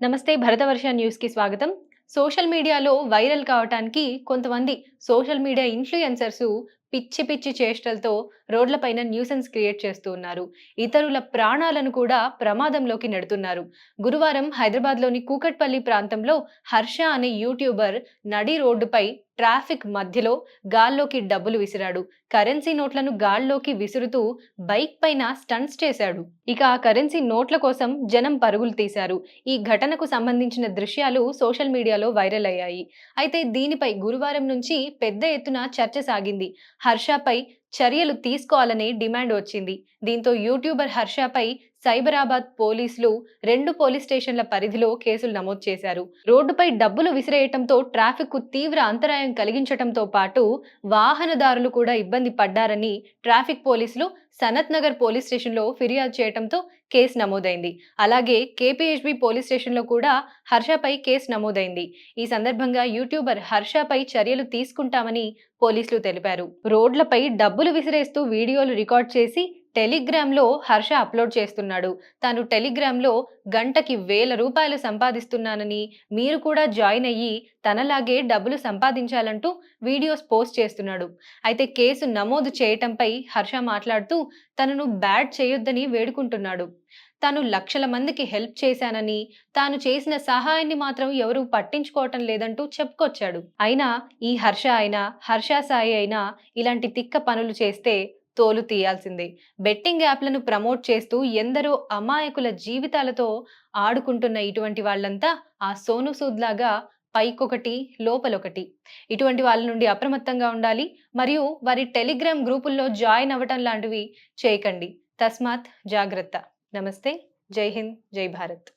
నమస్తే భరతవర్ష న్యూస్కి స్వాగతం. సోషల్ మీడియాలో వైరల్ కావటానికి కొంతమంది సోషల్ మీడియా ఇన్ఫ్లుయెన్సర్స్ పిచ్చి పిచ్చి చేష్టలతో రోడ్లపైన న్యూసెన్స్ క్రియేట్ చేస్తూ ఉన్నారు. ఇతరుల ప్రాణాలను కూడా ప్రమాదంలోకి నెడుతున్నారు. గురువారం హైదరాబాద్లోని కూకట్పల్లి ప్రాంతంలో హర్ష అనే యూట్యూబర్ నడి రోడ్డుపై ట్రాఫిక్ మధ్యలో గాల్లోకి డబ్బులు విసిరాడు. కరెన్సీ నోట్లను గాల్లోకి విసురుతూ బైక్ పైన స్టంట్స్ చేశాడు. ఇక ఆ కరెన్సీ నోట్ల కోసం జనం పరుగులు తీశారు. ఈ ఘటనకు సంబంధించిన దృశ్యాలు సోషల్ మీడియాలో వైరల్ అయ్యాయి. అయితే దీనిపై గురువారం నుంచి పెద్ద ఎత్తున చర్చ సాగింది. హర్షపై చర్యలు తీసుకోవాలని డిమాండ్ వచ్చింది. దీంతో యూట్యూబర్ హర్షపై సైబరాబాద్ పోలీసులు రెండు పోలీస్ స్టేషన్ల పరిధిలో కేసులు నమోదు చేశారు. రోడ్డుపై డబ్బులు విసిరేయటంతో ట్రాఫిక్కు తీవ్ర అంతరాయం కలిగించటంతో పాటు వాహనదారులు కూడా ఇబ్బంది పడ్డారని ట్రాఫిక్ పోలీసులు సనత్ నగర్ పోలీస్ స్టేషన్లో ఫిర్యాదు చేయడంతో కేసు నమోదైంది. అలాగే కేపీహెచ్బి పోలీస్ స్టేషన్లో కూడా హర్షపై కేసు నమోదైంది. ఈ సందర్భంగా యూట్యూబర్ హర్షపై చర్యలు తీసుకుంటామని పోలీసులు తెలిపారు. రోడ్లపై డబ్బులు విసిరేస్తూ వీడియోలు రికార్డ్ చేసి టెలిగ్రామ్లో హర్ష అప్లోడ్ చేస్తున్నాడు. తాను టెలిగ్రామ్లో గంటకి వేల రూపాయలు సంపాదిస్తున్నానని మీరు కూడా జాయిన్ అయ్యి తనలాగే డబ్బులు సంపాదించాలంటూ వీడియోస్ పోస్ట్ చేస్తున్నాడు. అయితే కేసు నమోదు చేయటంపై హర్ష మాట్లాడుతూ తనను బ్యాడ్ చేయొద్దని వేడుకుంటున్నాడు. తాను లక్షల మందికి హెల్ప్ చేశానని తాను చేసిన సహాయాన్ని మాత్రం ఎవరూ పట్టించుకోవటం లేదంటూ చెప్పుకొచ్చాడు. అయినా ఈ హర్ష అయినా హర్ష సాయి అయినా ఇలాంటి తిక్క పనులు చేస్తే తోలు తీయాల్సిందే. బెట్టింగ్ యాప్లను ప్రమోట్ చేస్తూ ఎందరో అమాయకుల జీవితాలతో ఆడుకుంటున్న ఇటువంటి వాళ్ళంతా ఆ సోను సూద్ లాగా పైకొకటి లోపలొకటి. ఇటువంటి వాళ్ళ నుండి అప్రమత్తంగా ఉండాలి మరియు వారి టెలిగ్రామ్ గ్రూపుల్లో జాయిన్ అవ్వటం లాంటివి చేయకండి. తస్మాత్ జాగ్రత్త. నమస్తే. జై హింద్. జై భారత్.